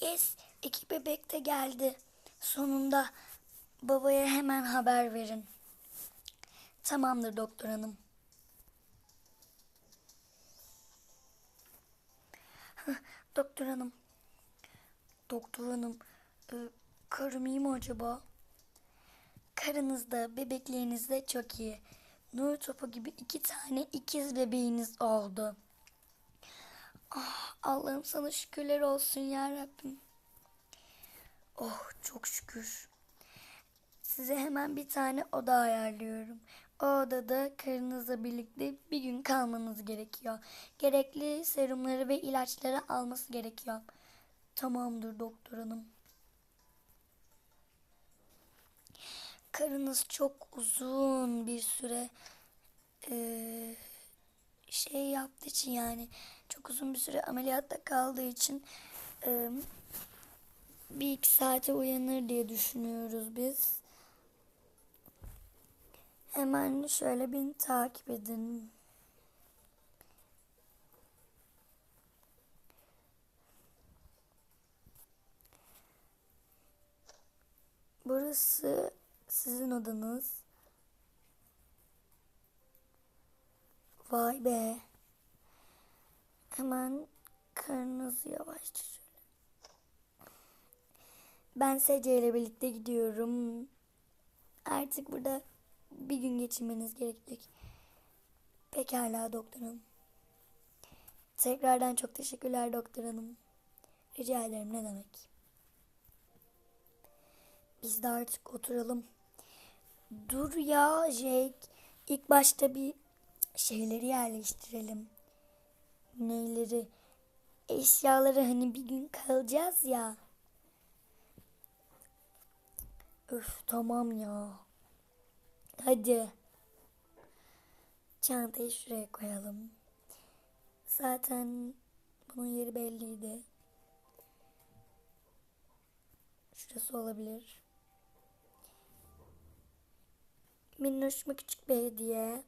Yes, iki bebek de geldi. Sonunda babaya hemen haber verin. Tamamdır doktor hanım. Doktor hanım. Doktor hanım, e, karım iyi mi acaba? Karınız da bebekleriniz de çok iyi. Nur topu gibi iki tane ikiz bebeğiniz oldu. Ah, Allah'ım sana şükürler olsun ya Rabbim. Oh çok şükür. Size hemen bir tane oda ayarlıyorum. O odada karınızla birlikte bir gün kalmanız gerekiyor. Gerekli serumları ve ilaçları alması gerekiyor. Tamamdır doktor hanım. Karınız çok uzun bir süre eee, şey yaptığı için yani çok uzun bir süre ameliyatta kaldığı için eee, bir iki saate uyanır diye düşünüyoruz biz. Hemen şöyle beni takip edin. Burası sizin odanız. Vay be. Hemen karnınızı yavaşça şöyle. Ben Sece ile birlikte gidiyorum. Artık burada bir gün geçirmeniz gerekecek. Pekala doktor hanım. Tekrardan çok teşekkürler doktor hanım. Rica ederim ne demek. Biz de artık oturalım. Dur ya Jake. İlk başta bir şeyleri yerleştirelim. Neyleri? Eşyaları hani bir gün kalacağız ya. Öf tamam ya. Hadi. Çantayı şuraya koyalım. Zaten bunun yeri belliydi. Şurası olabilir. Minnoşuma küçük bir hediye.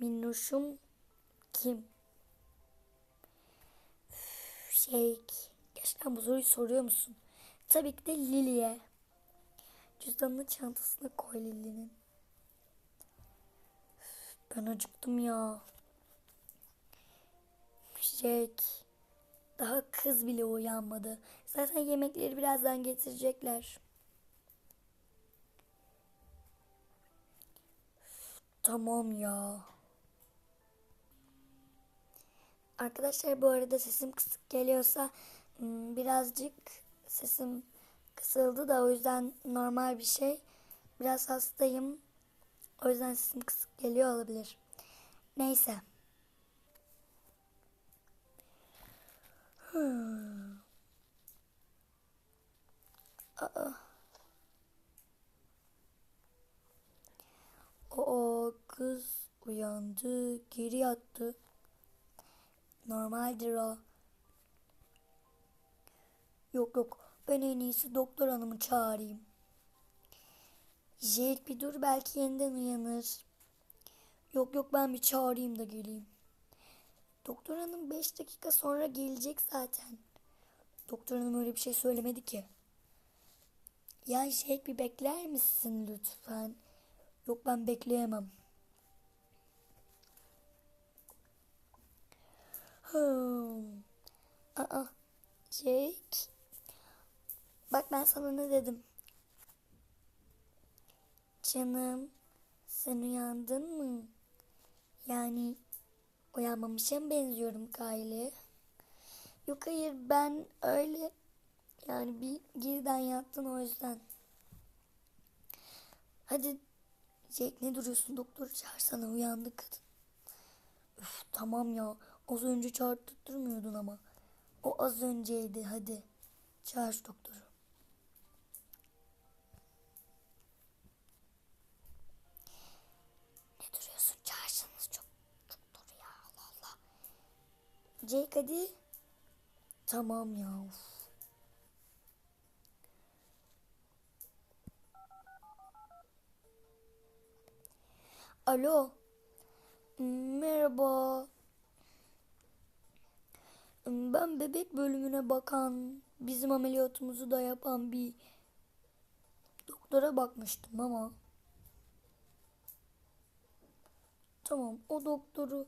Minnoşum kim? Şey, gerçekten bu soruyu soruyor musun? Tabii ki de Lili'ye. Cüzdanını çantasına koy Lili'nin. Ben acıktım ya. Jack. Daha kız bile uyanmadı. Zaten yemekleri birazdan getirecekler. Tamam ya. Arkadaşlar bu arada sesim kısık geliyorsa birazcık sesim kısıldı da o yüzden normal bir şey. Biraz hastayım. O yüzden sesim kısık geliyor olabilir. Neyse. Hmm. Aa. O kız uyandı, geri yattı. Normaldir o. Yok yok, ben en iyisi doktor hanımı çağırayım. Jack bir dur belki yeniden uyanır. Yok yok ben bir çağırayım da geleyim. Doktor hanım 5 dakika sonra gelecek zaten. Doktor hanım öyle bir şey söylemedi ki. Ya Jack bir bekler misin lütfen? Yok ben bekleyemem. Aa, Jake. Bak ben sana ne dedim. Canım, sen uyandın mı? Yani uyanmamışa mı benziyorum Kylie? Yok hayır ben öyle yani bir geriden yattın o yüzden. Hadi Jake ne duruyorsun doktoru çağırsana uyandı kadın. Üf, tamam ya az önce çağırttırmıyordun ama. O az önceydi hadi çağır doktoru. Ne duruyorsun çağırsanız çok çok dur ya Allah Allah. Jake hadi. Tamam ya. Of. Alo. Merhaba. Ben bebek bölümüne bakan, bizim ameliyatımızı da yapan bir doktora bakmıştım ama. Tamam, o doktoru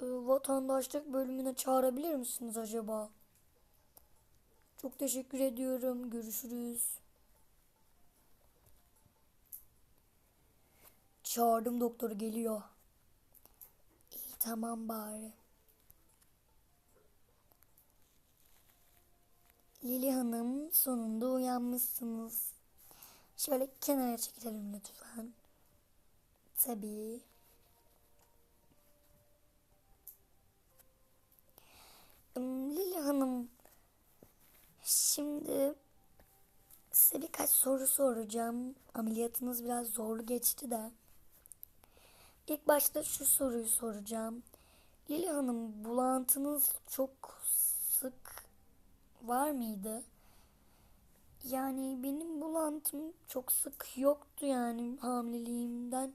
e, vatandaşlık bölümüne çağırabilir misiniz acaba? Çok teşekkür ediyorum. Görüşürüz. Çağırdım doktoru geliyor. İyi tamam bari. Lili Hanım sonunda uyanmışsınız. Şöyle kenara çekilelim lütfen. Tabii. Lili Hanım şimdi size birkaç soru soracağım. Ameliyatınız biraz zorlu geçti de. İlk başta şu soruyu soracağım. Lili Hanım bulantınız çok sık var mıydı? Yani benim bulantım çok sık yoktu yani hamileliğimden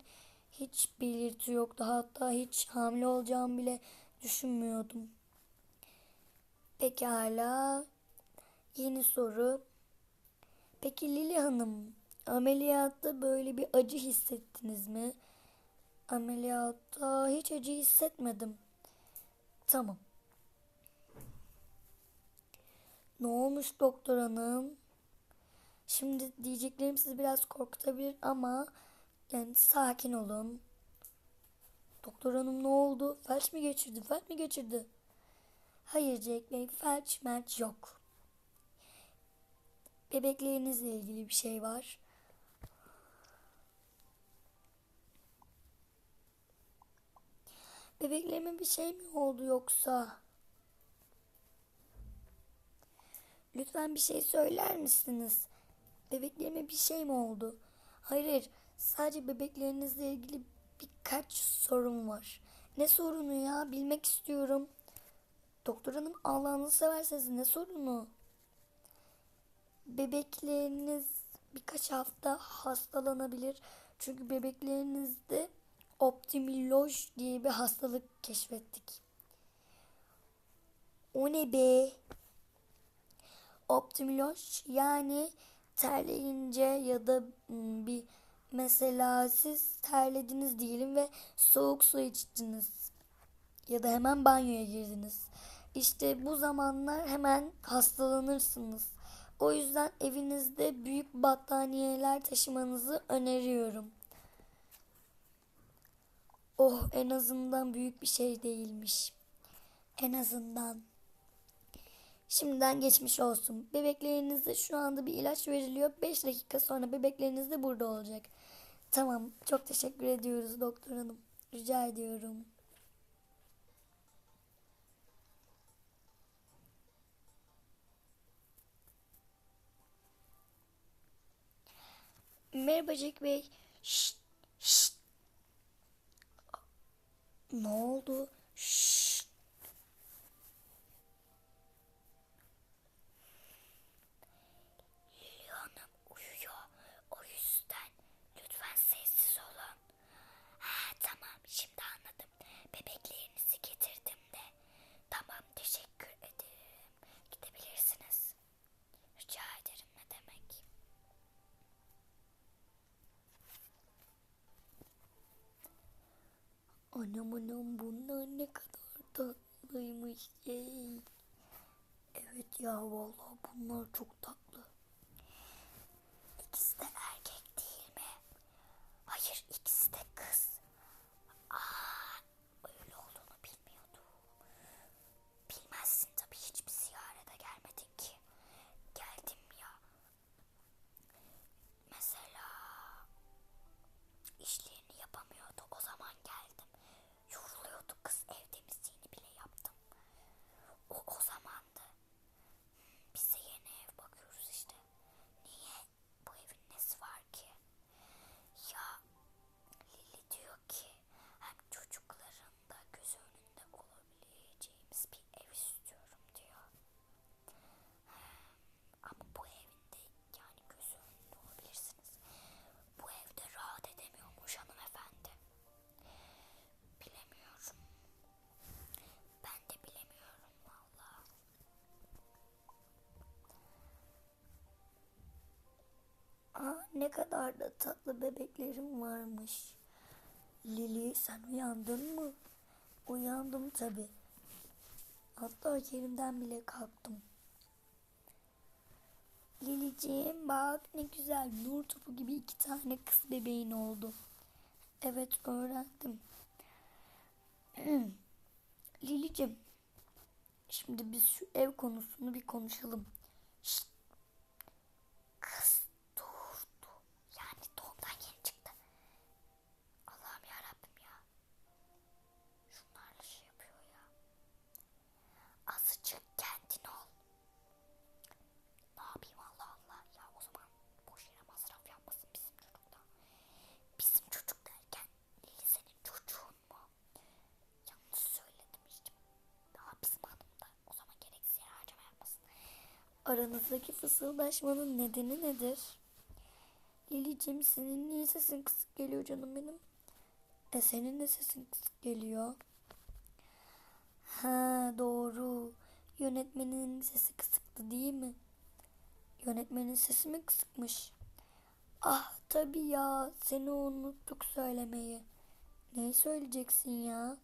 hiç belirti yoktu. Hatta hiç hamile olacağımı bile düşünmüyordum. Pekala. Yeni soru. Peki Lili Hanım, ameliyatta böyle bir acı hissettiniz mi? Ameliyatta hiç acı hissetmedim. Tamam. Ne olmuş doktor hanım? Şimdi diyeceklerim sizi biraz korkutabilir ama yani sakin olun. Doktor hanım ne oldu? Felç mi geçirdi? Felç mi geçirdi? Hayır Jack Bey, felç merç yok. Bebeklerinizle ilgili bir şey var. Bebeklerime bir şey mi oldu yoksa? Lütfen bir şey söyler misiniz? Bebeklerime bir şey mi oldu? Hayır, hayır. Sadece bebeklerinizle ilgili birkaç sorun var. Ne sorunu ya? Bilmek istiyorum. Doktor hanım Allah'ını severseniz ne sorunu? Bebekleriniz birkaç hafta hastalanabilir. Çünkü bebeklerinizde optimiloj diye bir hastalık keşfettik. O ne be? Optimiloj yani terleyince ya da bir mesela siz terlediniz diyelim ve soğuk su içtiniz ya da hemen banyoya girdiniz. İşte bu zamanlar hemen hastalanırsınız. O yüzden evinizde büyük battaniyeler taşımanızı öneriyorum. Oh en azından büyük bir şey değilmiş. En azından. Şimdiden geçmiş olsun. Bebeklerinize şu anda bir ilaç veriliyor. 5 dakika sonra bebekleriniz de burada olacak. Tamam. Çok teşekkür ediyoruz doktor hanım. Rica ediyorum. Merhaba Jack Bey. Şşt, şşt. Ne oldu? Şşt. Lili Hanım uyuyor. O yüzden lütfen sessiz olun. Ha, tamam şimdi anladım. Bebeklerinizi getirdim de. Tamam teşekkür ederim. Gidebilirsiniz. Rica ederim ne demek. Anam anam bunlar ne kadar tatlıymış şey. Evet ya vallahi bunlar çok tatlı. İkisi de erkek değil mi? Hayır ikisi de kız. Aa, öyle olduğunu bilmiyordum. Bilmezsin tabii hiçbir ziyarete gelmedin ki. Geldim ya. Mesela işlerini yapamıyordu. O zaman geldim. Yoruluyordu kız ev temizliğini bile yaptım. O o zamandı. Biz de yeni ev bakıyoruz Ne kadar da tatlı bebeklerim varmış. Lili sen uyandın mı? Uyandım tabi. Hatta yerimden bile kalktım. Liliciğim bak ne güzel nur topu gibi iki tane kız bebeğin oldu. Evet öğrendim. Lilicim şimdi biz şu ev konusunu bir konuşalım. Şşt. Kız durdu. Yani dondan yeni çıktı. Allah'ım ya Rabbim ya. Şunlarla şey yapıyor ya. Azıcık kendin ol. Ne yapayım Allah Allah ya o zaman boş yere masraf yapmasın bizim çocukta. Bizim çocuk derken Lili senin çocuğun mu? Yanlış söyledim işte. Daha bizim hanım da o zaman gereksiz yere harcama yapmasın. Aranızdaki fısıldaşmanın nedeni nedir? Lilicim senin niye sesin kısık geliyor canım benim? E senin de sesin kısık geliyor. Ha doğru. Yönetmenin sesi kısıktı değil mi? Yönetmenin sesi mi kısıkmış? Ah tabii ya seni unuttuk söylemeyi. Neyi söyleyeceksin ya?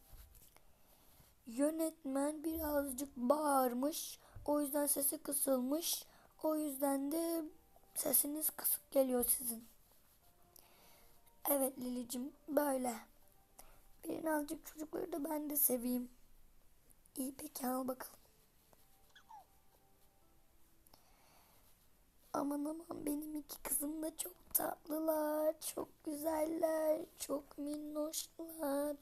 Yönetmen birazcık bağırmış. O yüzden sesi kısılmış. O yüzden de sesiniz kısık geliyor sizin. Evet Lilicim böyle. Birazcık çocukları da ben de seveyim. İyi peki al bakalım. Aman aman benim iki kızım da çok tatlılar, çok güzeller, çok minnoşlar.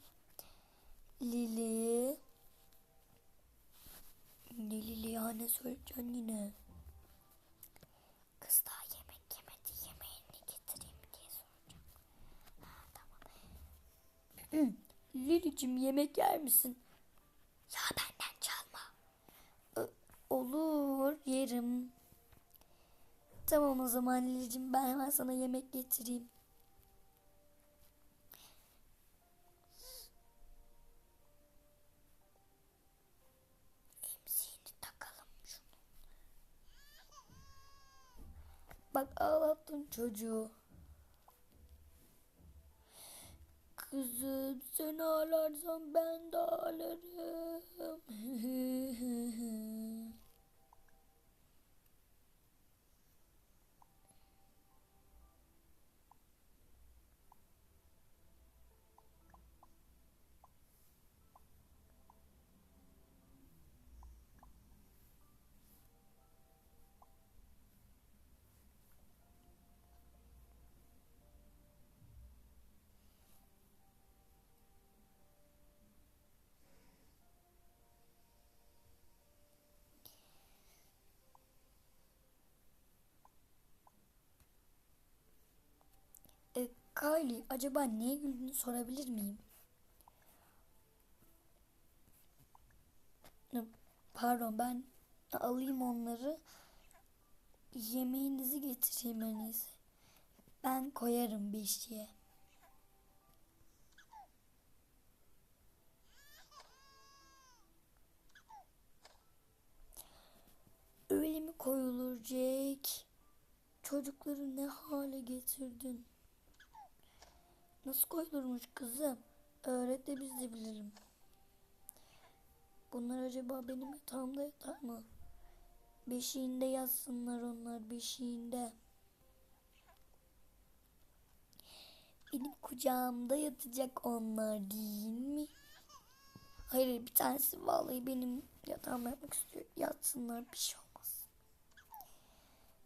Lili. Ne Lili ya ne söyleyeceksin yine? Kız daha yemek yemedi, yemeğini getireyim diye soracağım. Ha tamam. Lilicim yemek yer misin? Ya benden çalma. Olur yerim. Tamam o zaman Lilicim ben hemen sana yemek getireyim. Emziğini takalım şunu. Bak ağlattın çocuğu. Kızım sen ağlarsan ben de ağlarım. E, Kylie acaba niye güldüğünü sorabilir miyim? Pardon ben alayım onları. Yemeğinizi getireyim en iyisi. Ben koyarım bir işçiye. Öyle mi koyulur Jake? Çocukları ne hale getirdin? Nasıl koyulurmuş kızım? Öğret de biz de bilelim. Bunlar acaba benim yatağımda yatar mı? Beşiğinde yatsınlar onlar beşiğinde. Benim kucağımda yatacak onlar değil mi? Hayır bir tanesi vallahi benim yatağıma yatmak istiyor. Yatsınlar bir şey olmaz.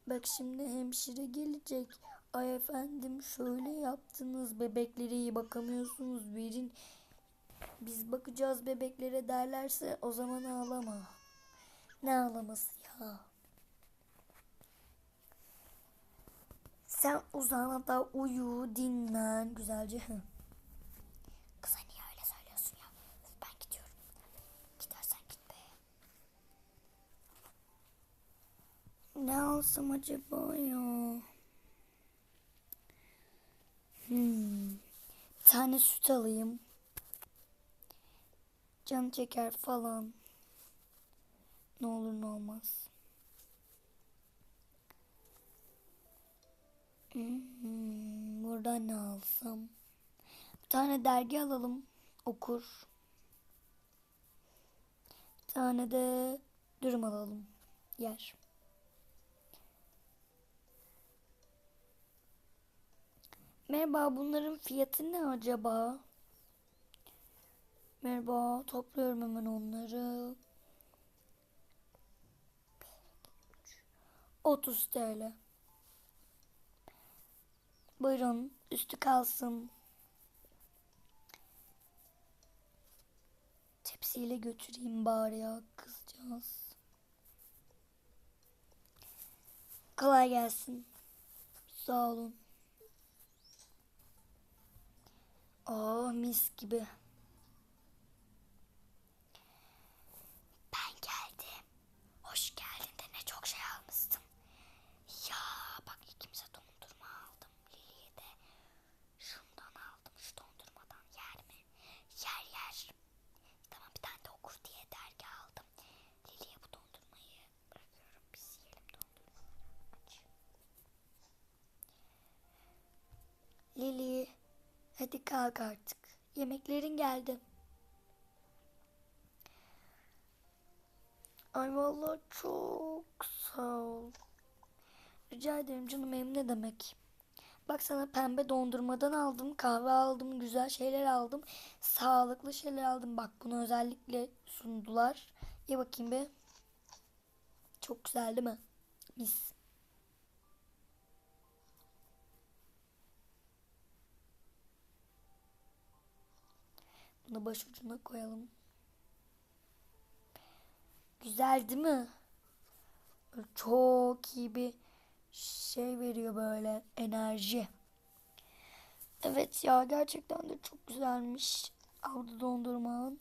Bak şimdi hemşire gelecek. Ay efendim şöyle yaptınız bebeklere iyi bakamıyorsunuz verin. Biz bakacağız bebeklere derlerse o zaman ağlama. Ne ağlaması ya? Sen uzan da uyu dinlen güzelce. Kıza niye öyle söylüyorsun ya? Ben gidiyorum. Gidersen git be. Ne alsam acaba ya? Hmm. Bir tane süt alayım. Can çeker falan. Ne olur ne olmaz. Hmm, buradan ne alsam? Bir tane dergi alalım. Okur. Bir tane de dürüm alalım. Yer. Merhaba, bunların fiyatı ne acaba? Merhaba, topluyorum hemen onları. 30 TL. Buyurun, üstü kalsın. Tepsiyle götüreyim bari ya kızcağız. Kolay gelsin. Sağ olun. Aa mis gibi. Ben geldim. Hoş geldin de ne çok şey almışsın. Ya bak ikimize dondurma aldım. Lili'ye de şundan aldım. Şu dondurmadan yer mi? Yer yer. Tamam bir tane de okur diye dergi aldım. Lili'ye bu dondurmayı bırakıyorum. Biz yiyelim dondurmaları. Aç. Lili hadi kalk artık. Yemeklerin geldi. Ay vallahi çok sağ ol. Rica ederim canım benim ne demek. Bak sana pembe dondurmadan aldım, kahve aldım, güzel şeyler aldım, sağlıklı şeyler aldım. Bak bunu özellikle sundular. Ye bakayım be. Çok güzel değil mi? Mis. Bunu başucuna koyalım. Güzel değil mi? Çok iyi bir şey veriyor böyle enerji. Evet ya gerçekten de çok güzelmiş. Aldı dondurman.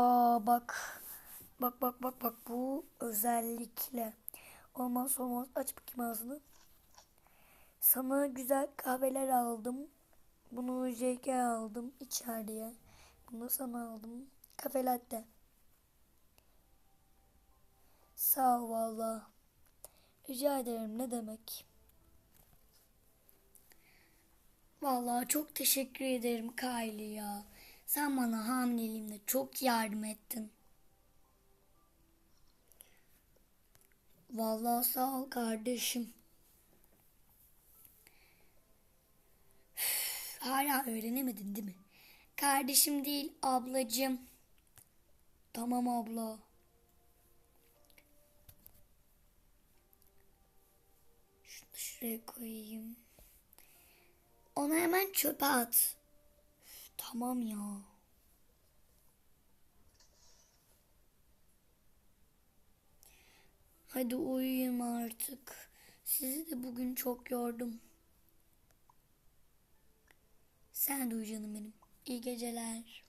Aa bak. Bak bak bak bak bu özellikle. Olmaz olmaz aç bakayım ağzını. Sana güzel kahveler aldım. Bunu JK aldım içeriye. Bunu sana aldım. Kafe latte. Sağ ol valla. Rica ederim ne demek. Vallahi çok teşekkür ederim Kylie ya. Sen bana hamileliğimde çok yardım ettin. Vallahi sağ ol kardeşim. Üf, Hala öğrenemedin değil mi? Kardeşim değil ablacığım. Tamam abla. Şunu şuraya koyayım. Onu hemen çöpe at. Tamam ya. Hadi uyuyayım artık. Sizi de bugün çok yordum. Sen de uyu canım benim. İyi geceler.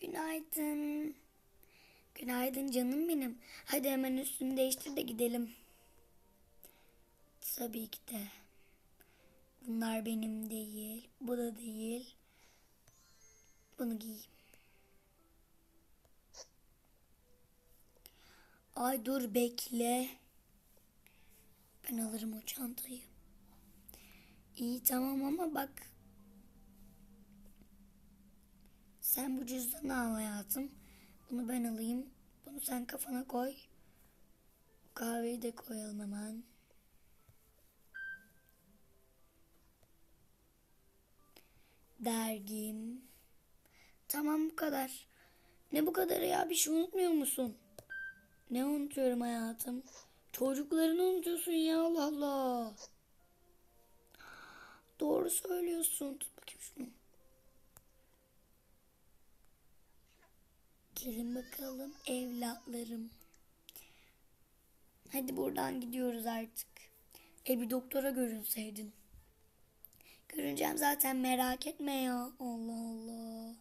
Günaydın. Günaydın canım benim. Hadi hemen üstünü değiştir de gidelim. Tabii ki de. Bunlar benim değil. Bu da değil. Bunu giyeyim. Ay dur bekle. Ben alırım o çantayı. İyi tamam ama bak. Sen bu cüzdanı al hayatım. Bunu ben alayım. Bunu sen kafana koy. Kahveyi de koyalım hemen. Dergim. Tamam bu kadar. Ne bu kadar ya? Bir şey unutmuyor musun? Ne unutuyorum hayatım? Çocuklarını unutuyorsun ya Allah Allah. Doğru söylüyorsun. Tut bakayım şunu. Gelin bakalım evlatlarım. Hadi buradan gidiyoruz artık. E bir doktora görünseydin. Görüneceğim zaten merak etme ya. Allah Allah.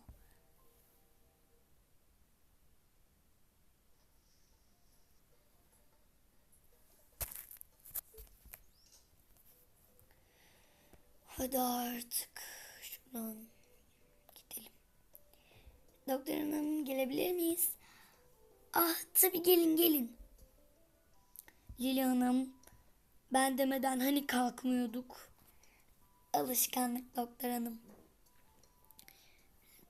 Hadi artık şuradan. Doktor hanım gelebilir miyiz? Ah tabii gelin gelin. Lili hanım ben demeden hani kalkmıyorduk. Alışkanlık doktor hanım.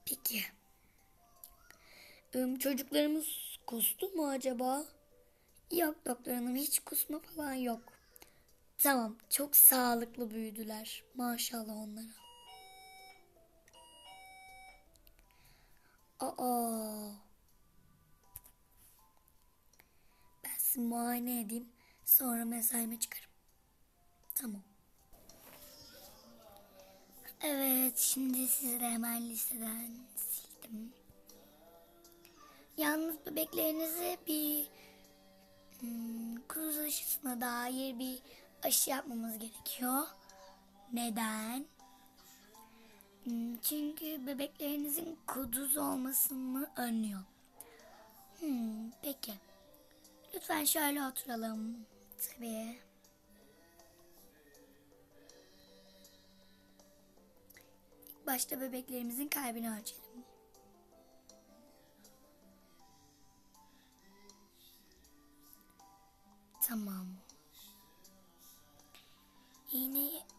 Peki. Im, çocuklarımız kustu mu acaba? Yok doktor hanım hiç kusma falan yok. Tamam çok sağlıklı büyüdüler. Maşallah onlara. Aa. Ben sizi muayene edeyim. Sonra mesaime çıkarım. Tamam. Evet, şimdi sizi de hemen listeden sildim. Yalnız bebeklerinize bir hmm, kuduz aşısına dair bir aşı yapmamız gerekiyor. Neden? Hmm, çünkü bebeklerinizin kuduz olmasını önlüyor. Hmm, peki. Lütfen şöyle oturalım. Tabii. İlk başta bebeklerimizin kalbini ölçelim. Tamam. İğneyi...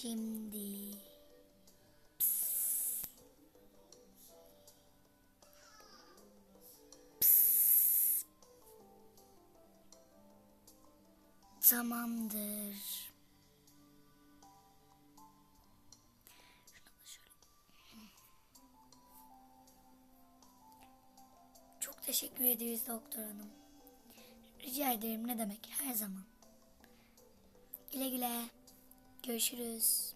Şimdi... Tamamdır. Şuna da şöyle. Çok teşekkür ederiz doktor hanım. Rica ederim ne demek her zaman. Güle güle. Görüşürüz.